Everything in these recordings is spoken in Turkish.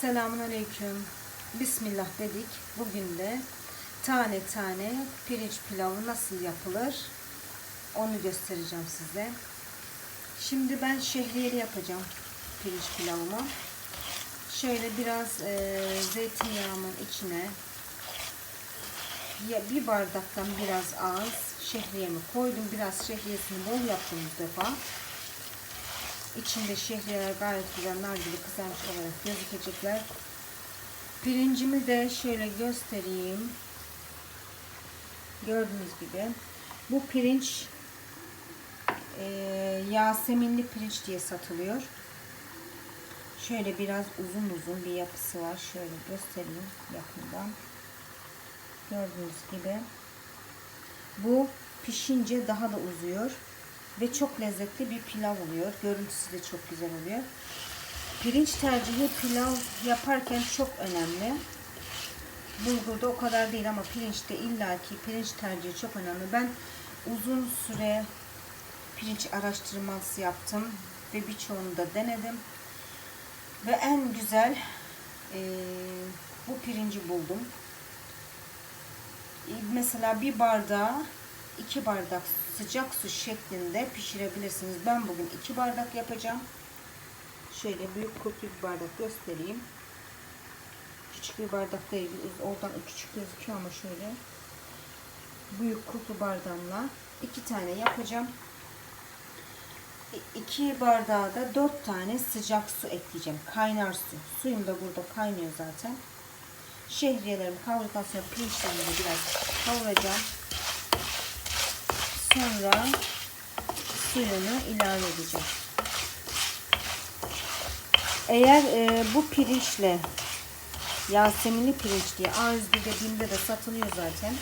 Selamun Aleyküm. Bismillah dedik. Bugün de tane tane pirinç pilavı nasıl yapılır onu göstereceğim size. Şimdi ben şehriyeli yapacağım pirinç pilavımı. Şöyle biraz e, zeytinyağımın içine bir bardaktan biraz az şehriyemi koydum. Biraz şehriyesini bol yaptım bu defa. İçinde şehriyeler gayet güzel nar gibi kızarmış olarak gözükecekler. Pirincimi de şöyle göstereyim. Gördüğünüz gibi. Bu pirinç e, Yaseminli pirinç diye satılıyor. Şöyle biraz uzun uzun bir yapısı var. Şöyle göstereyim yakından. Gördüğünüz gibi. Bu pişince daha da uzuyor ve çok lezzetli bir pilav oluyor. Görüntüsü de çok güzel oluyor. Pirinç tercihi pilav yaparken çok önemli. Bulgurda o kadar değil ama pirinçte illaki pirinç tercihi çok önemli. Ben uzun süre pirinç araştırması yaptım ve birçoğunu da denedim. Ve en güzel e, bu pirinci buldum. E, mesela bir bardağa iki bardak sıcak su şeklinde pişirebilirsiniz. Ben bugün iki bardak yapacağım. Şöyle büyük kuplu bir bardak göstereyim. Küçük bir bardak değil. Oradan küçük gözüküyor ama şöyle. Büyük kuplu bardağımla iki tane yapacağım. İki bardağa da dört tane sıcak su ekleyeceğim. Kaynar su. Suyum da burada kaynıyor zaten. Şehriyelerimi kavurduktan sonra pirinçlerimi biraz kavuracağım. Sonra suyunu ilave edeceğim. Eğer e, bu pirinçle Yaseminli pirinç diye A101'de BİM'de de satılıyor zaten.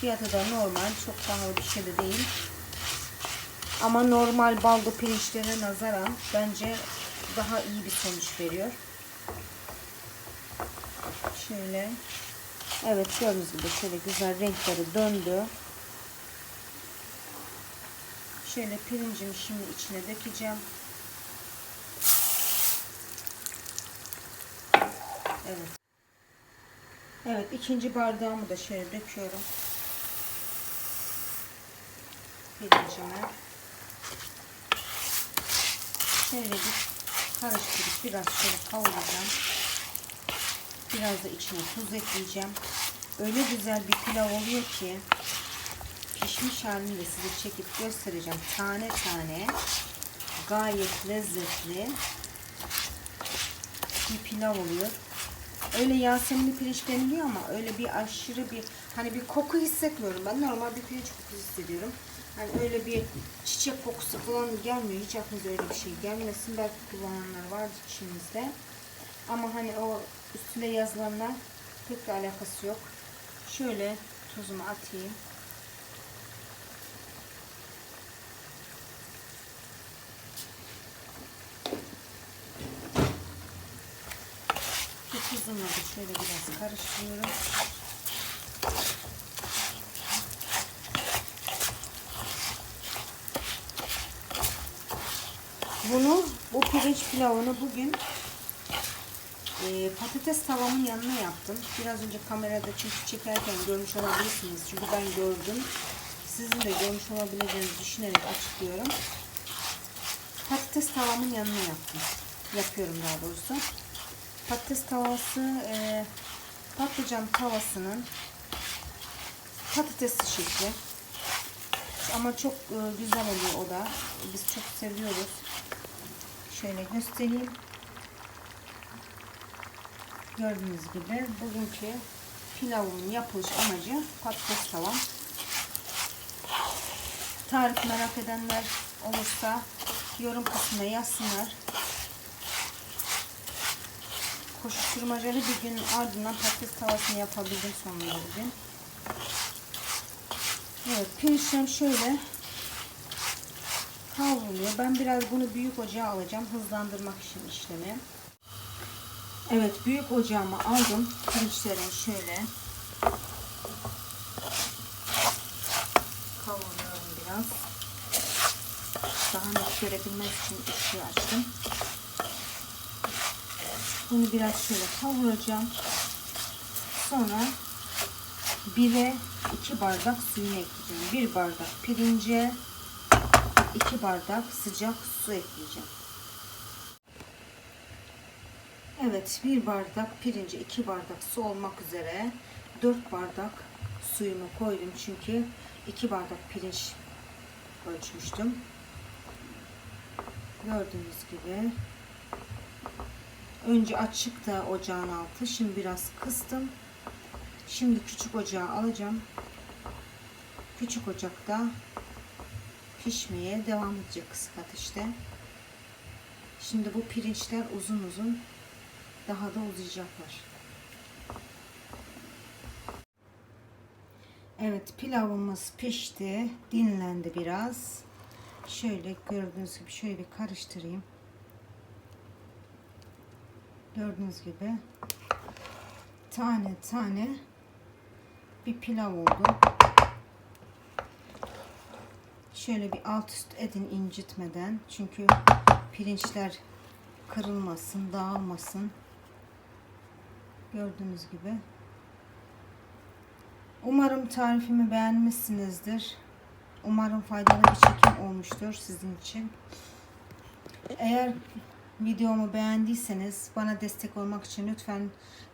Fiyatı da normal. Çok pahalı bir şey de değil. Ama normal baldo pirinçlere nazaran bence daha iyi bir sonuç veriyor. Şöyle. Evet gördüğünüz gibi şöyle güzel renkleri döndü. Şöyle pirincimi şimdi içine dökeceğim. Evet. Evet ikinci bardağımı da şöyle döküyorum. Pirincime. Şöyle bir karıştırıp biraz şöyle kavuracağım. Biraz da içine tuz ekleyeceğim. Öyle güzel bir pilav oluyor ki pişmiş halini de size çekip göstereceğim. Tane tane gayet lezzetli bir pilav oluyor. Öyle Yaseminli pirinç deniliyor ama öyle bir aşırı bir hani bir koku hissetmiyorum ben. Normal bir pirinç kokusu hissediyorum. Hani öyle bir çiçek kokusu falan gelmiyor. Hiç aklınıza öyle bir şey gelmesin. Belki kullananlar vardır içimizde. Ama hani o üstüne yazılanlar pek de alakası yok. Şöyle tuzumu atayım. Tuzumla da şöyle biraz karıştırıyorum. Bunu, bu pirinç pilavını bugün e, patates tavamın yanına yaptım. Biraz önce kamerada çünkü çekerken görmüş olabilirsiniz. Çünkü ben gördüm. Sizin de görmüş olabileceğinizi düşünerek açıklıyorum. Patates tavamın yanına yaptım. Yapıyorum daha doğrusu. Patates tavası e, patlıcan tavasının patatesli şekli. Ama çok e, güzel oluyor o da. Biz çok seviyoruz. Şöyle göstereyim. Gördüğünüz gibi bugünkü pilavın yapılış amacı patates tavam. Tarif merak edenler olursa yorum kısmına yazsınlar. Koşuşturmacalı bir gün ardından patates tavasını yapabildim sonunda bugün. Evet pirinçlerim şöyle kavruluyor. Ben biraz bunu büyük ocağa alacağım hızlandırmak için işlemi. Evet büyük ocağıma aldım pirinçlerim şöyle kavuruyorum biraz. Daha net görebilmek için ışığı açtım. Bunu biraz şöyle kavuracağım. Sonra 1'e 2 bardak suyunu ekleyeceğim. 1 bardak pirince 2 bardak sıcak su ekleyeceğim. Evet, 1 bardak pirince 2 bardak su olmak üzere 4 bardak suyumu koydum çünkü 2 bardak pirinç ölçmüştüm. Gördüğünüz gibi önce açık da ocağın altı. Şimdi biraz kıstım. Şimdi küçük ocağa alacağım. Küçük ocakta pişmeye devam edecek kısık ateşte. Şimdi bu pirinçler uzun uzun daha da uzayacaklar. Evet pilavımız pişti. Dinlendi biraz. Şöyle gördüğünüz gibi şöyle bir karıştırayım. Gördüğünüz gibi tane tane bir pilav oldu. Şöyle bir alt üst edin incitmeden. Çünkü pirinçler kırılmasın, dağılmasın. Gördüğünüz gibi. Umarım tarifimi beğenmişsinizdir. Umarım faydalı bir çekim olmuştur sizin için. Eğer videomu beğendiyseniz bana destek olmak için lütfen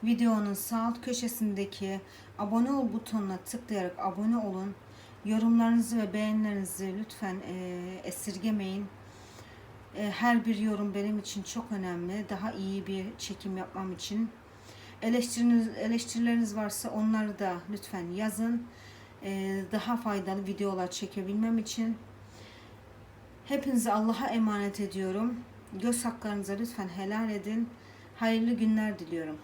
videonun sağ alt köşesindeki abone ol butonuna tıklayarak abone olun. Yorumlarınızı ve beğenilerinizi lütfen e, esirgemeyin. E, her bir yorum benim için çok önemli. Daha iyi bir çekim yapmam için. Eleştiriniz, eleştirileriniz varsa onları da lütfen yazın. E, daha faydalı videolar çekebilmem için. Hepinizi Allah'a emanet ediyorum. Göz haklarınıza lütfen helal edin. Hayırlı günler diliyorum.